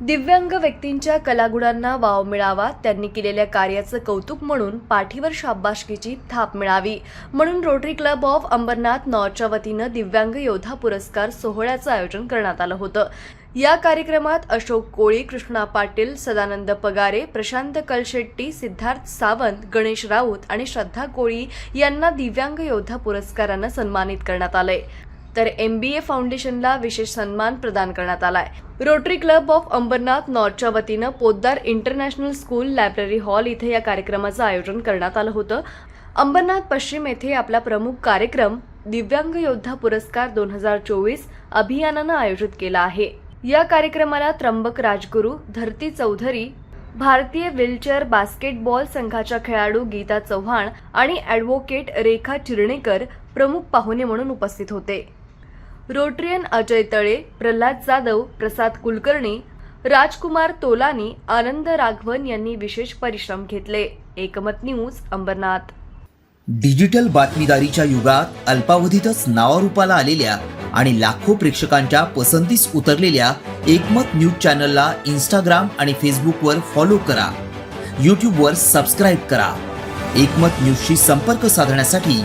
दिव्यांग व्यक्तींच्या कलागुणांना वाव मिळावा त्यांनी केलेल्या कार्याचं कौतुक म्हणून पाठीवर शाबासकीची थाप मिळावी. म्हणून रोटरी क्लब ऑफ अंबरनाथ नॉरच्या वतीनं दिव्यांग योद्धा पुरस्कार सोहळ्याचं आयोजन करण्यात आलं होतं. या कार्यक्रमात अशोक कोळी कृष्णा पाटील सदानंद पगारे प्रशांत कलशेट्टी सिद्धार्थ सावंत गणेश राऊत आणि श्रद्धा कोळी यांना दिव्यांग योद्धा पुरस्कारानं सन्मानित करण्यात आलंय. तर एम बी ए फाउंडेशनला विशेष सन्मान प्रदान करण्यात आलाय. रोटरी क्लब ऑफ अंबरनाथ नॉर्थच्या वतीनं Poddar International School library hall इथे या कार्यक्रमाचं आयोजन करण्यात आलं होतं. अंबरनाथ पश्चिम येथे आपला प्रमुख कार्यक्रम दिव्यांग योद्धा पुरस्कार दोन हजार चोवीस अभियानानं आयोजित केला आहे. या कार्यक्रमाला त्र्यंबक राजगुरू धरती चौधरी भारतीय व्हीलचेअर बास्केटबॉल संघाच्या खेळाडू गीता चव्हाण आणि ॲडव्होकेट रेखा चिरणेकर प्रमुख पाहुणे म्हणून उपस्थित होते. रोटरियन अजय तळे प्रल्हाद जाधव प्रसाद कुलकर्णी राजकुमार तोलानी आनंद राघवन यांनी विशेष परिश्रम घेतले. एकमत न्यूज अंबरनाथ. डिजिटल बातमीदारीच्या युगात अल्पावधीतच नावारूपाला आलेल्या आणि लाखो प्रेक्षकांच्या पसंतीस उतरलेल्या एकमत न्यूज चॅनलला इंस्टाग्राम आणि फेसबुकवर फॉलो करा. यूट्यूबवर सबस्क्राईब करा. एकमत न्यूजशी संपर्क साधण्यासाठी